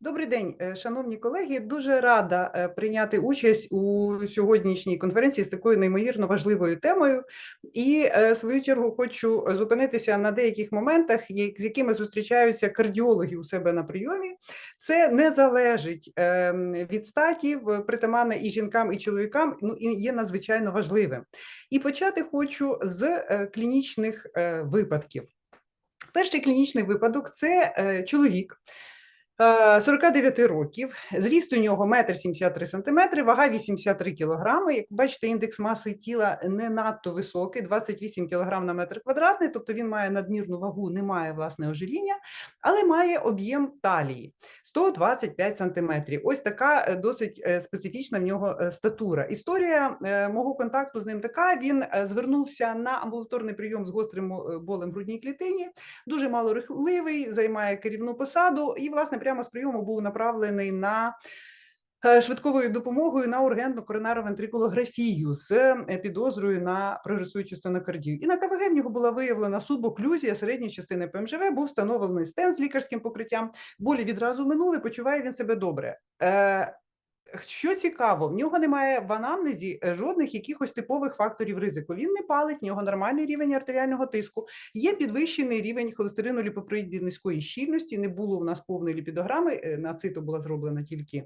Добрий день, е, шановні колеги. Дуже рада е, прийняти участь у сьогоднішній конференції з такою неймовірно важливою темою. І е, в свою чергу хочу зупинитися на деяких моментах, з якими зустрічаються кардіологи у себе на прийомі. Це не залежить ем, від статі, в- притаманне і жінкам, і чоловікам. Ну і є надзвичайно важливим. І почати хочу з клінічних випадків. Перший клінічний випадок це чоловік. Е, 49 років, зріст у нього 1,73 см, вага 83 кг. Як бачите, індекс маси тіла не надто високий, 28 кг на метр квадратний, тобто він має надмірну вагу, не має власне ожиріння, але має об'єм талії 125 см. Ось така е, досить е, специфічна в нього е, статура. Історія е, мого контакту з ним така: він е, звернувся на амбулаторний прийом з гострим е, болем в грудній клітині, дуже малорухливий, займає керівну посаду, і, власне, прямо з прийому був направлений на е, швидковою допомогою на ургентну коронарно-вентрикулографію з е, підозрою на прогресуючу стенокардію. І на КВГ в нього була виявлена субоклюзія середньої частини ПМЖВ, був встановлений стенд з лікарським покриттям. Болі відразу минули, почуває він себе добре. Що цікаво, в нього немає в анамнезі е, жодних якихось типових факторів ризику. Він не палить, в нього нормальний рівень артеріального тиску, є підвищений рівень холестерину ліпопроїдів низької щільності. Не було в нас повної ліпідограми. е, На цито була зроблена тільки.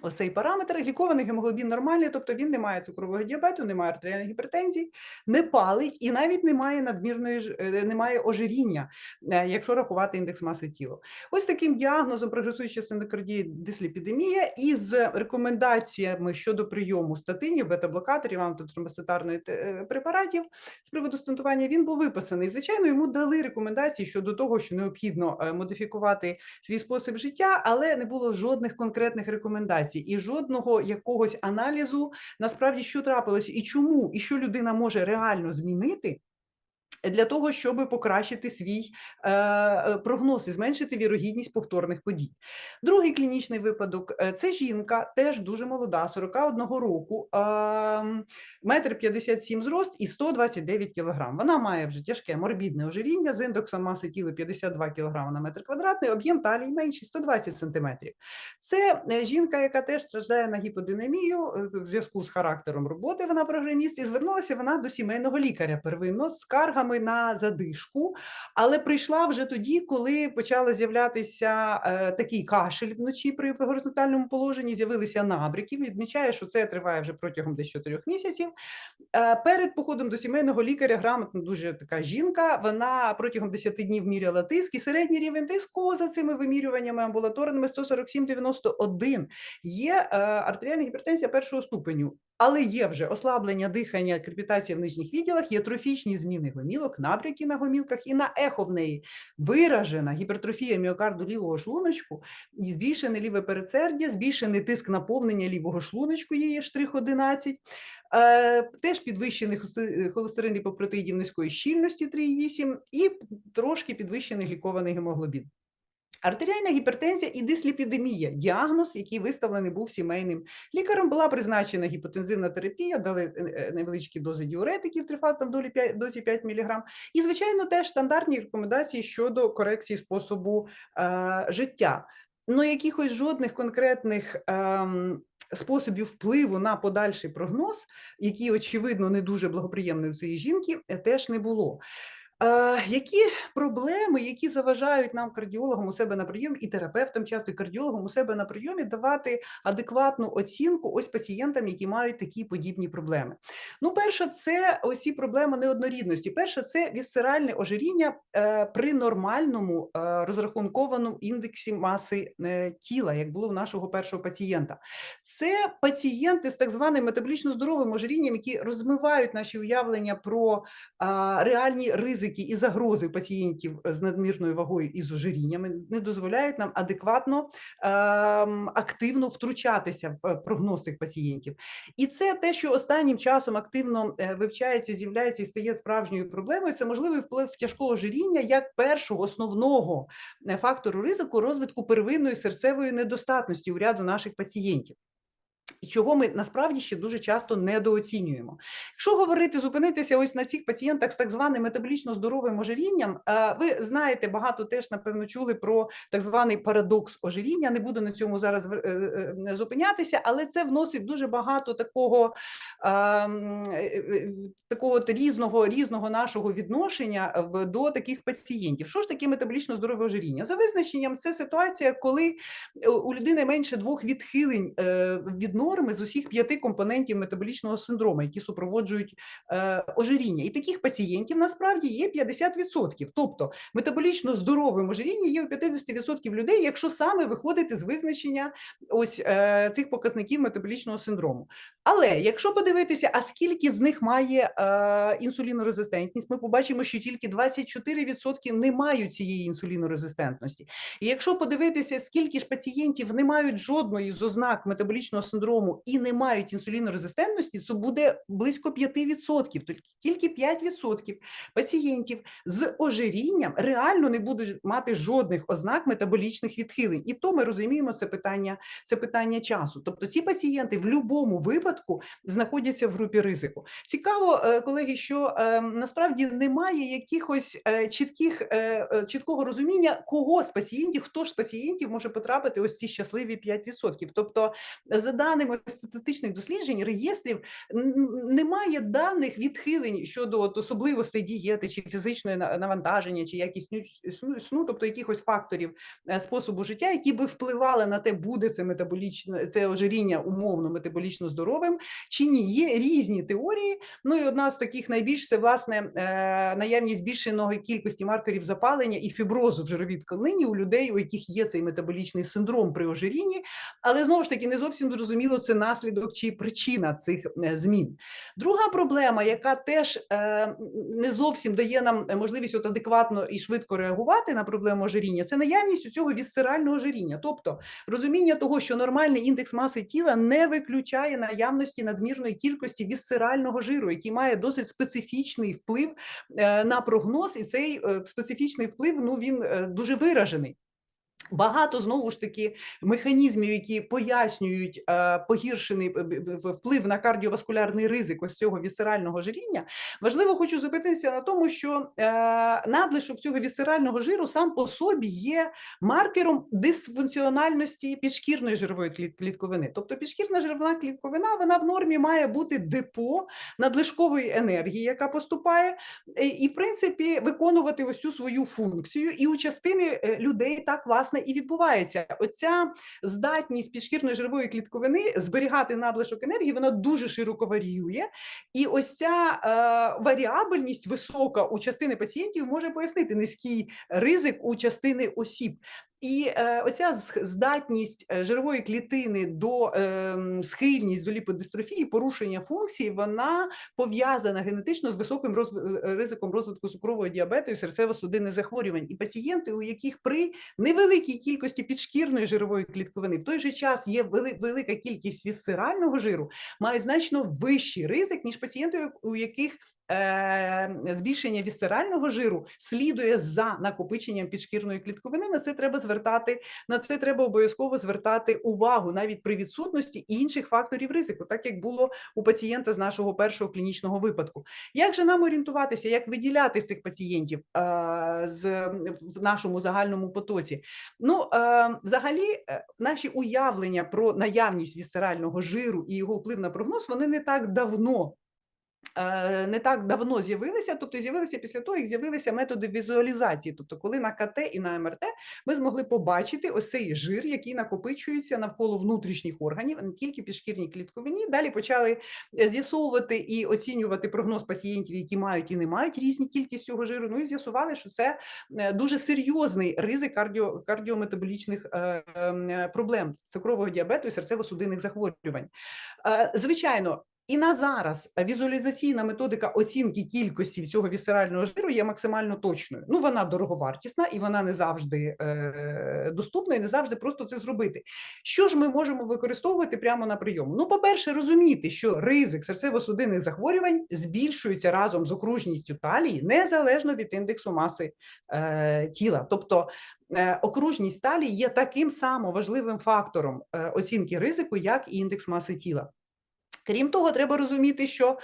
Ось цей параметр глікований гемоглобін нормальний, тобто він не має цукрового діабету, не має артеріальної гіпертензії, не палить і навіть не має надмірної е, ожиріння, е, якщо рахувати індекс маси тіла. Ось таким діагнозом прогресуюча стенокардія дисліпідемія і з рекомендаціями щодо прийому статинів, бета-блокаторів, антитромбоцитарної е, препаратів з приводу стентування він був виписаний. Звичайно, йому дали рекомендації щодо того, що необхідно модифікувати свій спосіб життя, але не було жодних конкретних рекомендацій і жодного якогось аналізу насправді що трапилось і чому, і що людина може реально змінити. Для того щоб покращити свій е, прогноз і зменшити вірогідність повторних подій. Другий клінічний випадок е, це жінка, теж дуже молода, 41 року, метр 57 зрост і 129 кг. Вона має вже тяжке морбідне ожиріння з індексом маси тіла 52 кг на метр квадратний, об'єм талії менший 120 см. Це е, жінка, яка теж страждає на гіподинамію в зв'язку з характером роботи. Вона програміст, і звернулася вона до сімейного лікаря первинно з скаргами на задишку, але прийшла вже тоді, коли почала з'являтися е, такий кашель вночі при горизонтальному положенні. З'явилися набряки. Відмічає, що це триває вже протягом десь 4 місяців. Е, Перед походом до сімейного лікаря грамотна дуже така жінка. Вона протягом 10 днів міряла тиск і середній рівень тиску за цими вимірюваннями амбулаторними 147-91. Є е, артеріальна гіпертензія першого ступеню, але є вже ослаблення дихання, крепітація в нижніх відділах, є трофічні зміни гомілок, набряки на гомілках і на ехо в неї виражена гіпертрофія міокарду лівого шлуночку, і збільшене ліве передсердя, збільшений тиск наповнення лівого шлуночку, є штрих 11, Е, теж підвищений холестерин ліпопротеїдів низької щільності 3,8 і трошки підвищений глікований гемоглобін. Артеріальна гіпертензія і дисліпідемія діагноз, який виставлений був сімейним лікарем, була призначена гіпотензивна терапія, дали е, е, невеличкі дози діуретиків трифатом долі 5, дозі 5 мг. І, звичайно, теж стандартні рекомендації щодо корекції способу е, життя. Ну, якихось жодних конкретних ем, способів впливу на подальший прогноз, який, очевидно, не дуже благоприємний у цієї жінки, е, теж не було. Які проблеми, які заважають нам кардіологам у себе на прийомі, і терапевтам, часто і кардіологам у себе на прийомі давати адекватну оцінку ось пацієнтам, які мають такі подібні проблеми? Ну, перше, це ось ці проблеми неоднорідності. Перше, це вісцеральне ожиріння е, при нормальному е, розрахункованому індексі маси е, тіла, як було в нашого першого пацієнта. Це пацієнти з так званим метаболічно здоровим ожирінням, які розмивають наші уявлення про реальні ризики і загрози пацієнтів з надмірною вагою і з ожиріннями, не дозволяють нам адекватно ем, активно втручатися в е, прогноз цих пацієнтів. І це те, що останнім часом активно е, вивчається, з'являється і стає справжньою проблемою. Це можливий вплив тяжкого ожиріння як першого основного е, фактору ризику розвитку первинної серцевої недостатності у ряду наших пацієнтів. Чого ми насправді ще дуже часто недооцінюємо. Якщо говорити, зупинитися ось на цих пацієнтах з так званим метаболічно здоровим ожирінням, е, ви знаєте, багато теж напевно чули про так званий парадокс ожиріння. Не буду на цьому зараз е, е, зупинятися, але це вносить дуже багато такого ем, такого різного різного нашого відношення до таких пацієнтів. Що ж таке метаболічно здорове ожиріння? За визначенням, це ситуація, коли у людини менше двох відхилень від норми, з усіх п'яти компонентів метаболічного синдрому, які супроводжують е, ожиріння. І таких пацієнтів насправді є 50%. Тобто метаболічно здоровим ожиріння є у 50% людей, якщо саме виходити з визначення ось е, цих показників метаболічного синдрому. Але якщо подивитися, а скільки з них має е, інсулінорезистентність, ми побачимо, що тільки 24% не мають цієї інсулінорезистентності. І якщо подивитися, скільки ж пацієнтів не мають жодної з ознак метаболічного синдрому, синдрому і не мають інсулінорезистентності, це буде близько 5%. Тільки 5% пацієнтів з ожирінням реально не будуть мати жодних ознак метаболічних відхилень. І то ми розуміємо це питання, це питання часу. Тобто ці пацієнти в будь-якому випадку знаходяться в групі ризику. Цікаво, е, колеги, що е, насправді немає якихось е, чітких чіткого розуміння, кого з пацієнтів, хто ж пацієнтів може потрапити ось ці щасливі 5%. Тобто, за даними статистичних досліджень, реєстрів немає даних відхилень щодо от, особливостей дієти чи фізичної навантаження, чи якість сну, тобто якихось факторів е, способу життя, які би впливали на те, буде це метаболічне це ожиріння умовно метаболічно здоровим чи ні. Є різні теорії. Ну і одна з таких найбільш це власне е, наявність збільшеної кількості маркерів запалення і фіброзу в жировій тканині у людей, у яких є цей метаболічний синдром при ожирінні, але знову ж таки не зовсім зрозуміло це наслідок чи причина цих е, змін. Друга проблема, яка теж е, не зовсім дає нам можливість от адекватно і швидко реагувати на проблему ожиріння, це наявність у цього вісцерального ожиріння. Тобто розуміння того, що нормальний індекс маси тіла не виключає наявності надмірної кількості вісцерального жиру, який має досить специфічний вплив е, на прогноз, і цей специфічний вплив ну він дуже виражений. Багато знову ж таки механізмів, які пояснюють е, погіршений вплив на кардіоваскулярний ризик ось цього вісерального жиріння. Важливо, хочу зупинитися на тому, що е, надлишок цього вісерального жиру сам по собі є маркером дисфункціональності підшкірної жирової клітковини. Тобто підшкірна жировна клітковина вона в нормі має бути депо надлишкової енергії, яка поступає, і в принципі виконувати ось цю свою функцію. І у частини е, людей так власне і відбувається. Оця здатність підшкірної жирової клітковини зберігати надлишок енергії, вона дуже широко варіює, і ось ця е, варіабельність висока у частини пацієнтів може пояснити низький ризик у частини осіб. І е, оця здатність е, жирової клітини до е, схильність до ліподистрофії, порушення функції, вона пов'язана генетично з високим роз, е, ризиком розвитку цукрового діабету і серцево-судинних захворювань. І пацієнти, у яких при невеликій кількості підшкірної жирової клітковини в той же час є вели, велика кількість вісцерального жиру, мають значно вищий ризик ніж пацієнти, у яких збільшення вісцерального жиру слідує за накопиченням підшкірної клітковини. На це треба звертати на це треба обов'язково звертати увагу навіть при відсутності інших факторів ризику, так як було у пацієнта з нашого першого клінічного випадку. Як же нам орієнтуватися, як виділяти цих пацієнтів е, з в нашому загальному потоці? Ну е, взагалі, наші уявлення про наявність вісцерального жиру і його вплив на прогноз вони не так давно Е, не так давно з'явилися, тобто з'явилися після того, як з'явилися методи візуалізації. Тобто, коли на КТ і на МРТ ми змогли побачити ось цей жир, який накопичується навколо внутрішніх органів, не тільки підшкірній клітковині. Далі почали е, з'ясовувати і оцінювати прогноз пацієнтів, які мають і не мають різні кількість цього жиру. Ну і з'ясували, що це е, дуже серйозний ризик кардіо, кардіометаболічних ем, проблем цукрового діабету і серцево-судинних захворювань. Звичайно, І на зараз візуалізаційна методика оцінки кількості цього вісцерального жиру є максимально точною. Ну вона дороговартісна і вона не завжди е, доступна, і не завжди просто це зробити. Що ж ми можемо використовувати прямо на прийому? Ну, по-перше, розуміти, що ризик серцево-судинних захворювань збільшується разом з окружністю талії незалежно від індексу маси е, тіла. Тобто е, окружність талії є таким само важливим фактором е, оцінки ризику, як і індекс маси тіла. Крім того, треба розуміти, що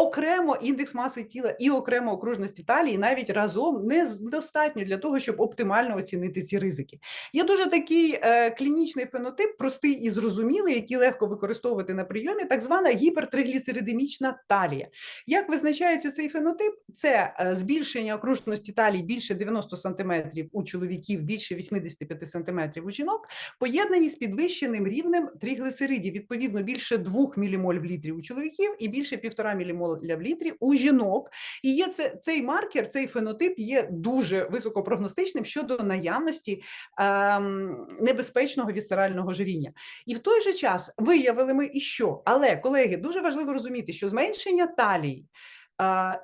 окремо індекс маси тіла і окремо окружності талії навіть разом не достатньо для того, щоб оптимально оцінити ці ризики. Є дуже такий е, клінічний фенотип, простий і зрозумілий, який легко використовувати на прийомі, так звана гіпертригліцеридемічна талія. Як визначається цей фенотип? Це е, збільшення окружності талії більше 90 см у чоловіків, більше 85 см у жінок, поєднані з підвищеним рівнем тригліцеридів, відповідно більше 2 мілімоль в літрі у чоловіків і більше 1,5 мілімоль для в літрі у жінок. І є це цей маркер, цей фенотип є дуже високопрогностичним щодо наявності ем, небезпечного вісцерального жиріння. І в той же час виявили ми і що. Але колеги, дуже важливо розуміти, що зменшення талії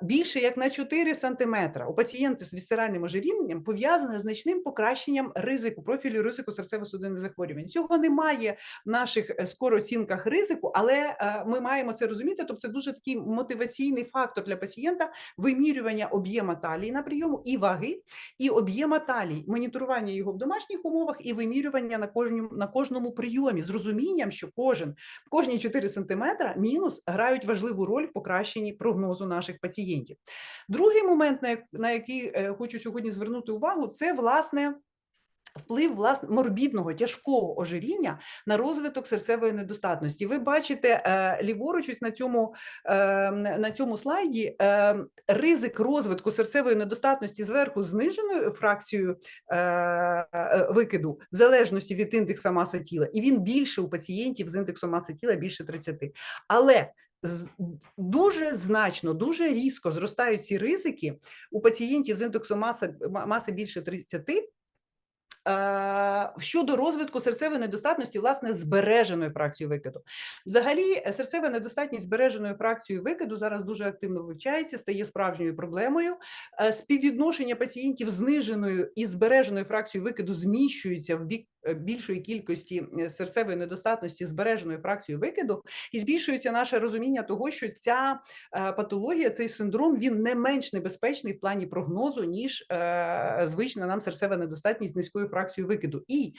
більше як на 4 см у пацієнтів з вісцеральним ожирінням пов'язане з значним покращенням ризику профілю ризику серцево-судинних захворювань. Цього немає в наших е, скорооцінках ризику, але е, ми маємо це розуміти. Тобто це дуже такий мотиваційний фактор для пацієнта вимірювання об'єма талії на прийому і ваги, і об'єма талії, моніторування його в домашніх умовах і вимірювання на кожному на кожному прийомі з розумінням, що кожен кожні 4 см мінус грають важливу роль в покращенні прогнозу наших наших пацієнтів. Другий момент, на який е, хочу сьогодні звернути увагу, це власне. Вплив власне морбідного тяжкого ожиріння на розвиток серцевої недостатності. Ви бачите е, ліворуч на цьому е, на цьому слайді ризик розвитку серцевої недостатності зверху зниженою фракцією викиду в залежності від індекса маси тіла, і він більше у пацієнтів з індексом маси тіла більше 30. Але дуже значно, дуже різко зростають ці ризики у пацієнтів з індексом маси, маси більше 30, Е, щодо розвитку серцевої недостатності, власне, збереженої фракцією викиду. Взагалі, е, серцева недостатність збереженою фракцією викиду зараз дуже активно вивчається, стає справжньою проблемою. Е, співвідношення пацієнтів зниженою і збереженою фракцією викиду зміщується в бік більшої кількості серцевої недостатності збереженою фракцією викиду, і збільшується наше розуміння того, що ця патологія, цей синдром, він не менш небезпечний в плані прогнозу, ніж звична нам серцева недостатність з низькою фракцією викиду. І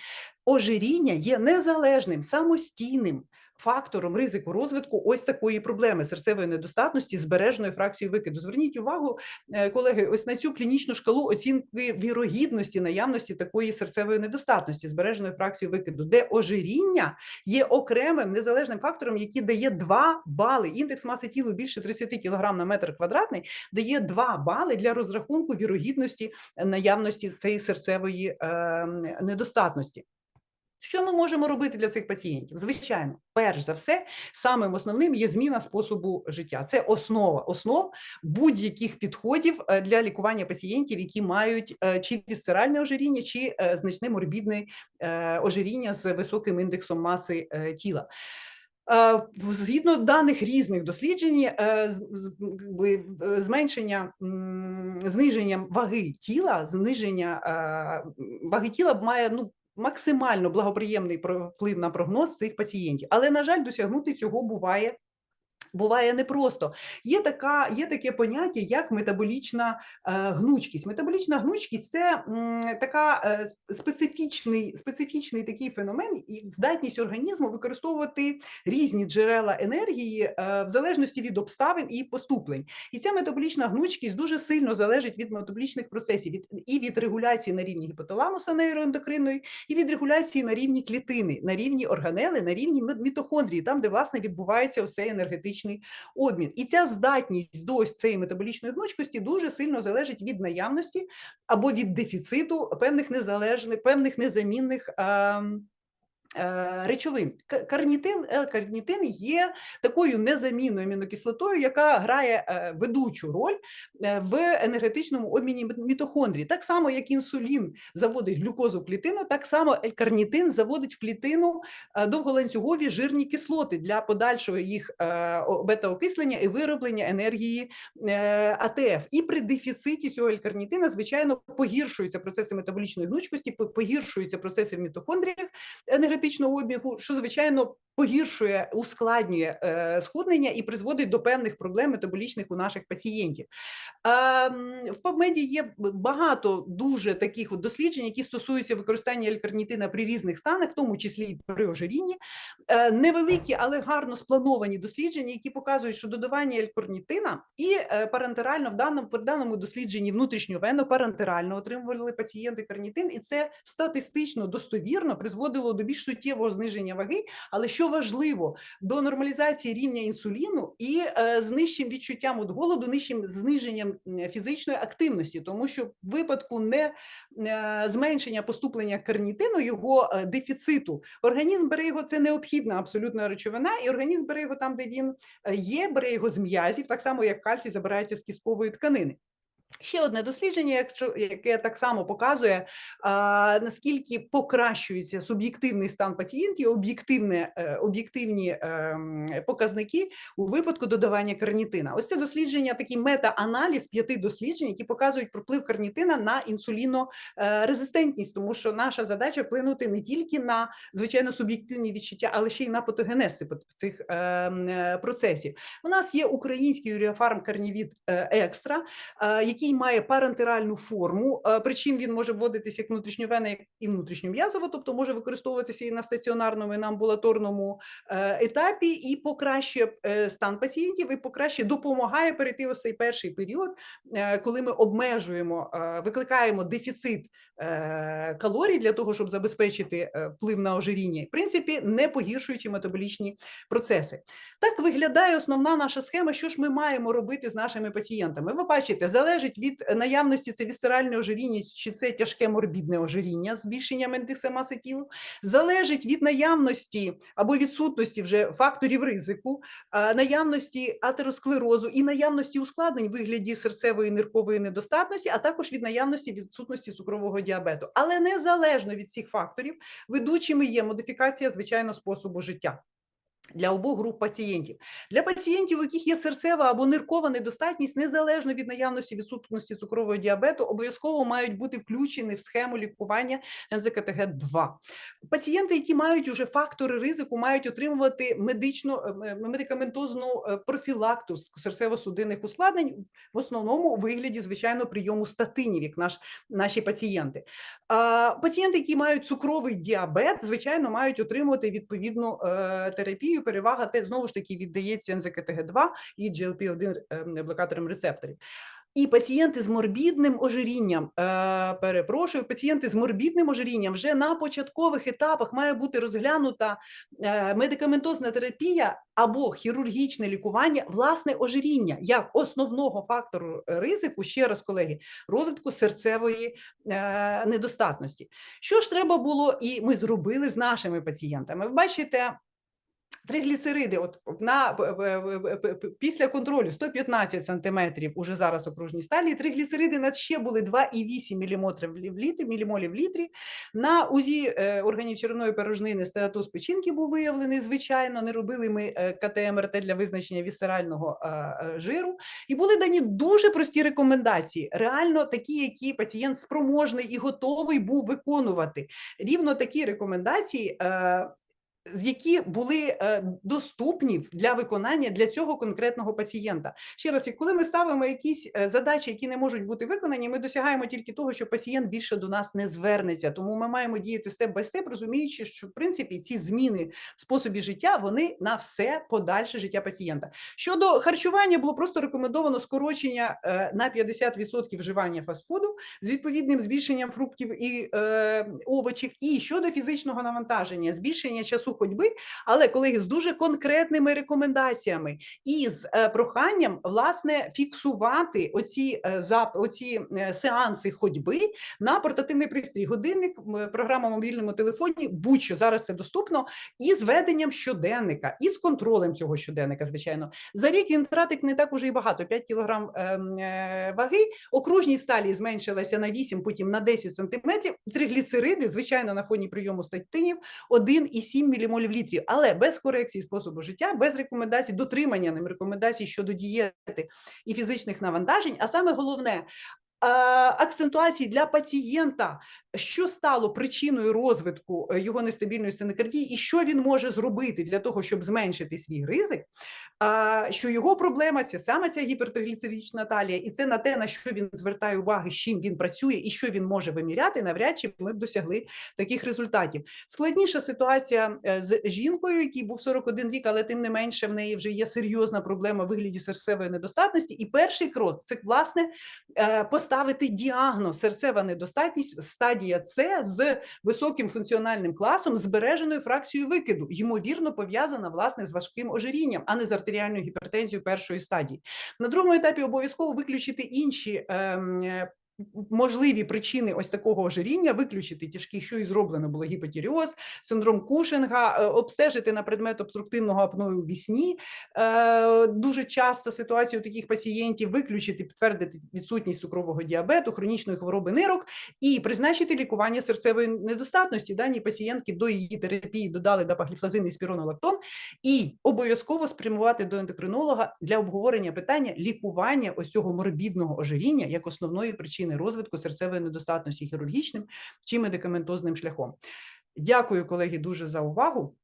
ожиріння є незалежним, самостійним фактором ризику розвитку ось такої проблеми серцевої недостатності збереженої фракцією викиду. Зверніть увагу, е, колеги, ось на цю клінічну шкалу оцінки вірогідності наявності такої серцевої недостатності збереженої фракцією викиду, де ожиріння є окремим незалежним фактором, який дає 2 бали. Індекс маси тіла більше 30 кг на метр квадратний, дає 2 бали для розрахунку вірогідності наявності цієї серцевої е, недостатності. Що ми можемо робити для цих пацієнтів? Звичайно, перш за все, самим основним є зміна способу життя. Це основа основ будь-яких підходів е, для лікування пацієнтів, які мають е, чи вісцеральне ожиріння, чи е, значне морбідне ожиріння з високим індексом маси тіла. Згідно даних різних досліджень, зменшення зниження ваги тіла, зниження ваги тіла має ну максимально благоприємний вплив на прогноз цих пацієнтів, але на жаль, досягнути цього буває буває непросто. Є така, є таке поняття, як метаболічна е, гнучкість. Метаболічна гнучкість це така е, специфічний, специфічний такий феномен і здатність організму використовувати різні джерела енергії е, в залежності від обставин і поступлень. І ця метаболічна гнучкість дуже сильно залежить від метаболічних процесів від і від регуляції на рівні гіпоталамуса нейроендокринної, і від регуляції на рівні клітини, на рівні органели, на рівні мітохондрії, там де власне відбувається ось цей енергетичний обмін. І ця здатність до ось цієї метаболічної гнучкості дуже сильно залежить від наявності або від дефіциту певних незалежних, певних незамінних. Е, речовин. Карнітин, L-карнітин є такою незамінною амінокислотою, яка грає е, ведучу роль е, в енергетичному обміні мітохондрій. Так само, як інсулін заводить глюкозу в клітину, так само L-карнітин заводить в клітину довголанцюгові жирні кислоти для подальшого їх бета-окислення і вироблення енергії АТФ. І при дефіциті цього L-карнітина, звичайно, погіршуються процеси метаболічної гнучкості, погіршуються процеси в мітохондріях енергетичних енергетичного обігу, що звичайно погіршує, ускладнює е, схуднення і призводить до певних проблем метаболічних у наших пацієнтів. В PubMed є багато дуже таких от досліджень, які стосуються використання елькарнітина при різних станах, в тому числі і при ожирінні. Е, невеликі, але гарно сплановані дослідження, які показують, що додавання елькарнітина і е, парентерально в даному в даному дослідженні внутрішньовенно парентерально отримували пацієнти карнітин, і це статистично достовірно призводило до більш суттєвого зниження ваги. Але що важливо, до нормалізації рівня інсуліну і е, з нижчим відчуттям от голоду, нижчим зниженням фізичної активності, тому що в випадку не е, зменшення поступлення карнітину, його е, дефіциту, організм бере його, це необхідна абсолютна речовина, і організм бере його там, де він є, бере його з м'язів, так само як кальцій забирається з кісткової тканини. Ще одне дослідження, якщо яке так само показує а, наскільки покращується суб'єктивний стан пацієнтів, об'єктивне е, об'єктивні е, показники у випадку додавання карнітина. Ось це дослідження, такий мета-аналіз п'яти досліджень, які показують про вплив карнітина на інсулінорезистентність, тому що наша задача вплинути не тільки на звичайно суб'єктивні відчуття, але ще й на патогенез цих е, е, процесів. У нас є український юріофарм карнівід е, екстра, е, який який має парентеральну форму, е, причому він може вводитися як внутрішньовена, як і внутрішньом'язово, тобто може використовуватися і на стаціонарному, і на амбулаторному е, етапі, і покращує е, стан пацієнтів, і покращує допомагає перейти ось цей перший період, коли ми обмежуємо, викликаємо дефіцит калорій для того, щоб забезпечити вплив на ожиріння, в принципі, не погіршуючи метаболічні процеси. Так виглядає основна наша схема, що ж ми маємо робити з нашими пацієнтами. Ви бачите, залежить від наявності це вісцеральне ожиріння, чи це тяжке морбідне ожиріння, збільшенням індекса маси тіла, залежить від наявності або відсутності вже факторів ризику, наявності атеросклерозу і наявності ускладнень в вигляді серцевої ниркової недостатності, а також від наявності відсутності цукрового діабету. Але незалежно від цих факторів, ведучими є модифікація звичайно способу життя. Для обох груп пацієнтів для пацієнтів, у яких є серцева або ниркова недостатність, незалежно від наявності відсутності цукрового діабету, обов'язково мають бути включені в схему лікування нзктг 2 Пацієнти, які мають уже фактори ризику, мають отримувати медичну е, медикаментозну е, профілакту серцево-судинних ускладнень в основному у вигляді звичайно прийому статинів, як наш наші пацієнти. А пацієнти, які мають цукровий діабет, звичайно, мають отримувати відповідну е, терапію терапію, перевага те знову ж таки віддається НЗКТГ2 і GLP-1 ем, блокатором рецепторів. І пацієнти з морбідним ожирінням, е, перепрошую, пацієнти з морбідним ожирінням вже на початкових етапах має бути розглянута е, медикаментозна терапія або хірургічне лікування власне ожиріння як основного фактору ризику, ще раз, колеги, розвитку серцевої е, недостатності. Що ж треба було, і ми зробили з нашими пацієнтами? Ви бачите. Тригліцериди, от на після контролю 115 сантиметрів уже зараз окружні сталі. Тригліцериди на ще були 2,8 мм в літрі, мілімолів в літрі. На узі е, органів червоної порожнини стеатоз печінки був виявлений. Звичайно, не робили ми е, КТМРТ для визначення вісерального е, жиру, і були дані дуже прості рекомендації. Реально такі, які пацієнт спроможний і готовий був виконувати. Рівно такі рекомендації які були е, доступні для виконання для цього конкретного пацієнта. Ще раз, коли ми ставимо якісь е, задачі, які не можуть бути виконані, ми досягаємо тільки того, що пацієнт більше до нас не звернеться. Тому ми маємо діяти степ бай степ, розуміючи, що в принципі ці зміни в способі життя вони на все подальше життя пацієнта. Щодо харчування, було просто рекомендовано скорочення е, на 50% вживання фастфуду з відповідним збільшенням фруктів і овочів. І щодо фізичного навантаження, збільшення часу ходьби, але колеги з дуже конкретними рекомендаціями і з е, проханням власне фіксувати оці, е, оці е, сеанси ходьби на портативний пристрій, годинник, програма в мобільному телефоні, будь-що зараз це доступно, і з веденням щоденника, і з контролем цього щоденника, звичайно. За рік він втратить не так уже і багато 5 кілограм ем, ваги. Окружність сталі зменшилася на 8, потім на 10 сантиметрів. Тригліцериди, звичайно, на фоні прийому статинів 1,7 мілімолів літрів, але без корекції способу життя, без рекомендацій, дотримання ним рекомендацій щодо дієти і фізичних навантажень. А саме головне. Акцентуації для пацієнта, що стало причиною розвитку е, його нестабільної стенокардії, і що він може зробити для того, щоб зменшити свій ризик, що його проблема це саме ця гіпертригліцеридична талія, і це на те, на що він звертає увагу, з чим він працює і що він може виміряти, навряд чи ми б досягли таких результатів. Складніша ситуація е, з жінкою, якій був 41 рік, але тим не менше в неї вже є серйозна проблема в вигляді серцевої недостатності. І перший крок це власне е, поставити діагноз серцева недостатність стадія С з високим функціональним класом, збереженою фракцією викиду, ймовірно пов'язана власне з важким ожирінням, а не з артеріальною гіпертензією першої стадії. На другому етапі обов'язково виключити інші. е, Можливі причини ось такого ожиріння виключити тяжкі, що і зроблено було гіпотіріоз, синдром Кушинга, е, обстежити на предмет обструктивного апною у вісні. Е, Дуже часто ситуацію у таких пацієнтів виключити, підтвердити відсутність цукрового діабету, хронічної хвороби нирок і призначити лікування серцевої недостатності. Дані пацієнтки до її терапії додали дапагліфлазин і спіронолактон, і обов'язково спрямувати до ендокринолога для обговорення питання лікування ось цього морбідного ожиріння як основної причини розвитку серцевої недостатності хірургічним чи медикаментозним шляхом. Дякую, колеги, дуже за увагу.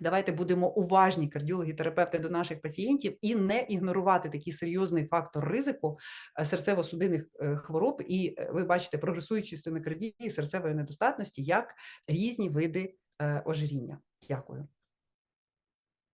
Давайте будемо уважні кардіологи, терапевти до наших пацієнтів і не ігнорувати такий серйозний фактор ризику е, серцево-судинних е, хвороб. І е, ви бачите прогресуючі стенокардії, серцевої недостатності як різні види ожиріння. Дякую.